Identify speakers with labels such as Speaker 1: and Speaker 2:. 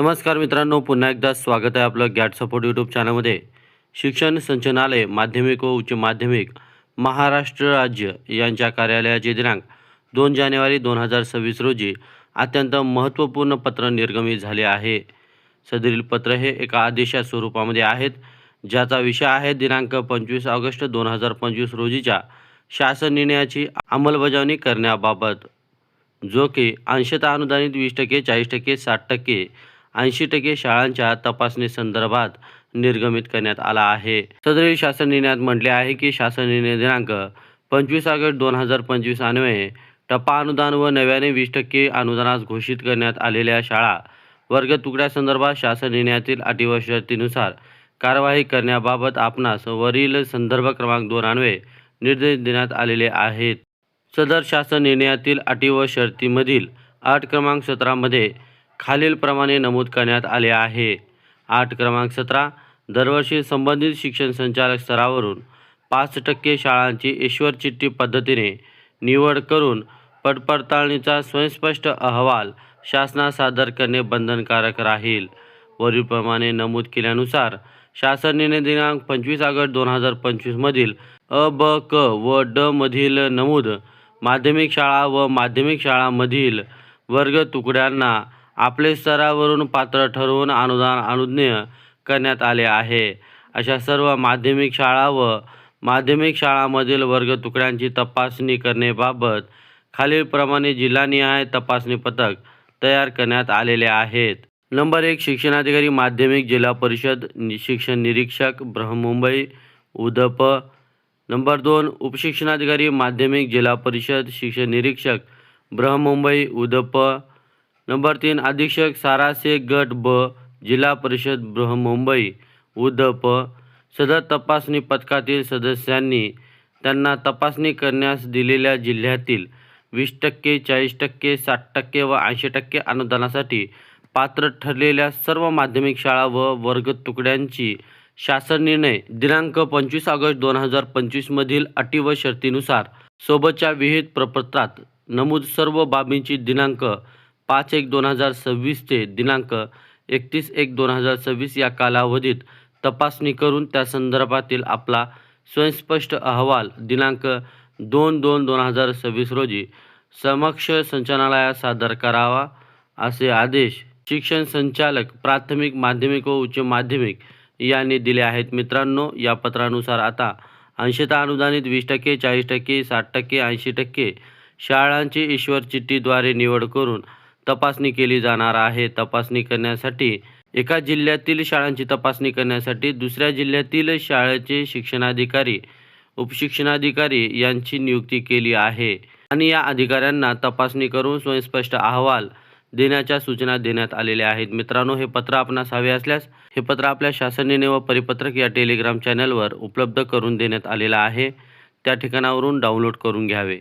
Speaker 1: नमस्कार मित्रांनो पुन्हा एकदा स्वागत आहे आपलं गॅट सपोर्ट यूट्यूब चॅनलमध्ये शिक्षण संचनालय माध्यमिक व उच्च माध्यमिक महाराष्ट्र राज्य यांच्या कार्यालयाचे दिनांक दोन जानेवारी दोन हजार सव्वीस रोजी अत्यंत महत्त्वपूर्ण पत्र निर्गमित झाले आहे. सदरील पत्र हे एका आदेशा स्वरूपामध्ये आहेत ज्याचा विषय आहे दिनांक पंचवीस ऑगस्ट दोन हजार पंचवीस रोजीच्या शासन निर्णयाची अंमलबजावणी करण्याबाबत जो की अंशतः अनुदानित वीस टक्के चाळीस टक्के साठ टक्के ऐंशी टक्के शाळांच्या तपासणी संदर्भात निर्गमित करण्यात आला आहे. सदरील शासन निर्णयात म्हटले आहे की शासन निर्णय दिनांक पंचवीस ऑगस्ट दोन हजार पंचवीस अन्वये टप्पा अनुदान व नव्याने वीस टक्के अनुदानास घोषित करण्यात आलेल्या शाळा वर्ग तुकड्यासंदर्भात शासन निर्णयातील अटी व शर्तीनुसार कारवाई करण्याबाबत आपणास वरील संदर्भ क्रमांक दोन अन्वये निर्देश देण्यात आलेले आहेत. सदर शासन निर्णयातील अटी व शर्तीमधील आठ क्रमांक सतरामध्ये खालीलप्रमाणे नमूद करण्यात आले आहे. आठ क्रमांक सतरा. दरवर्षी संबंधित शिक्षण संचालक स्तरावरून पाच टक्के शाळांची ईश्वर चिठ्ठी पद्धतीने निवड करून पडपडताळणीचा स्वयंस्पष्ट अहवाल शासनास सादर करणे बंधनकारक राहील. वरीलप्रमाणे नमूद केल्यानुसार शासन निर्णय दिनांक पंचवीस ऑगस्ट दोन हजार पंचवीसमधील अ ब क व ड मधील नमूद माध्यमिक शाळा व माध्यमिक शाळांमधील वर्ग तुकड्यांना आपले स्तरावरून पात्र ठरवून अनुदान अनुज्ञेय करण्यात आले आहे. अशा सर्व माध्यमिक शाळा व माध्यमिक शाळांमधील वर्ग तुकड्यांची तपासणी करण्याबाबत खालीलप्रमाणे जिल्हानिहाय तपासणी पथक तयार करण्यात आलेले आहेत. नंबर एक शिक्षणाधिकारी माध्यमिक जिल्हा परिषद शिक्षण निरीक्षक बृहमुंबई उदप. नंबर दोन उपशिक्षणाधिकारी माध्यमिक जिल्हा परिषद शिक्षण निरीक्षक बृहमुंबई उदप. नंबर तीन अधीक्षक सारासे गट ब जिल्हा परिषद बृहन्मुंबई. उदप सदर तपासणी पथकातील सदस्यांनी त्यांना तपासणी करण्यास दिलेल्या जिल्ह्यातील वीस टक्के चाळीस टक्के साठ टक्के व ऐंशी टक्के अनुदानासाठी पात्र ठरलेल्या सर्व माध्यमिक शाळा व वर्ग तुकड्यांची शासन निर्णय दिनांक पंचवीस ऑगस्ट दोन हजार पंचवीसमधील अटी व शर्तीनुसार सोबतच्या विहित प्रपत्रात नमूद सर्व बाबींची दिनांक पाच एक दोन हजार सव्वीस ते दिनांक एकतीस एक दोन हजार सव्वीस या कालावधीत तपासणी करून त्या संदर्भातील आपला स्वयंस्पष्ट अहवाल दिनांक दोन दोन दोन हजार सव्वीस रोजी समक्ष संचालनालयात सादर करावा असे आदेश शिक्षण संचालक प्राथमिक माध्यमिक व उच्च माध्यमिक यांनी दिले आहेत. मित्रांनो या पत्रानुसार आता अंशतः अनुदानित वीस टक्के चाळीस टक्के साठ टक्के ऐंशी टक्के शाळांची ईश्वर चिठ्ठीद्वारे निवड करून तपासणी केली जाणार आहे. तपासणी करण्यासाठी एका जिल्ह्यातील शाळांची तपासणी करण्यासाठी दुसऱ्या जिल्ह्यातील शाळेचे शिक्षणाधिकारी उपशिक्षणाधिकारी यांची नियुक्ती केली आहे. आणि या अधिकाऱ्यांना तपासणी करून स्वयंस्पष्ट अहवाल देण्याच्या सूचना देण्यात आलेल्या आहेत. मित्रांनो हे पत्र आपणास हवे असल्यास हे पत्र आपल्या शासनेने व परिपत्रक या टेलिग्राम चॅनलवर उपलब्ध करून देण्यात आलेलं आहे. त्या ठिकाणावरून डाउनलोड करून घ्यावे.